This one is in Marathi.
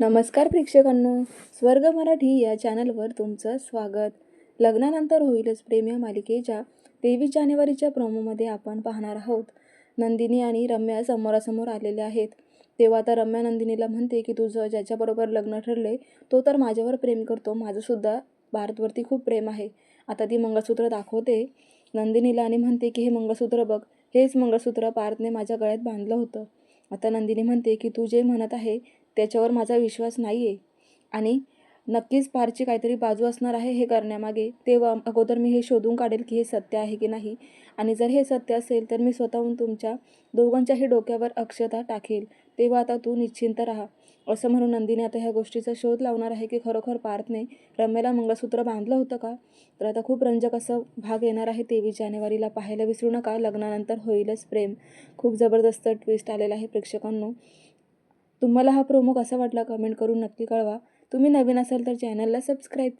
नमस्कार प्रेक्षकांनो. स्वर्ग मराठी या चॅनलवर तुमचं स्वागत. लग्नानंतर होईलच प्रेम या मालिकेच्या तेवीस जानेवारीच्या प्रोमोमध्ये आपण पाहणार आहोत. नंदिनी आणि रम्या समोरासमोर आलेले आहेत. तेव्हा आता रम्या नंदिनीला म्हणते की तुझं ज्याच्याबरोबर लग्न ठरले तो तर माझ्यावर प्रेम करतो. माझंसुद्धा भारतवरती खूप प्रेम आहे. आता ती मंगळसूत्र दाखवते. नंदिनीला आणि म्हणते की हे मंगळसूत्र बघ. हेच मंगळसूत्र पार्थने माझ्या गळ्यात बांधलं होतं. आता नंदिनी म्हणते की तू जे म्हणत आहे त्याच्यावर माझा विश्वास नाही आहे आणि नक्कीच पारची काहीतरी बाजू असणार आहे हे करण्यामागे. तेव्हा अगोदर मी हे शोधून काढेल की हे सत्य आहे की नाही. आणि जर हे सत्य असेल तर मी स्वतःहून तुमच्या दोघांच्याही डोक्यावर अक्षता टाकेल. तेव्हा आता तू निश्चिंत राहा. असं म्हणून नंदिनी आता ह्या गोष्टीचा शोध लावणार आहे की खरोखर पार्थने रम्याला मंगळसूत्र बांधलं होतं का? तर आता खूप रंजक असं भाग येणार आहे तेवीस जानेवारीला. पाहायला विसरू नका. लग्नानंतर होईलच प्रेम. खूप जबरदस्त ट्विस्ट आलेला आहे प्रेक्षकांनो. तुम्हाला हा प्रोमो कसा वाटला कमेंट करून नक्की कळवा. तुम्ही नवीन असाल तर चॅनलला सबस्क्राईब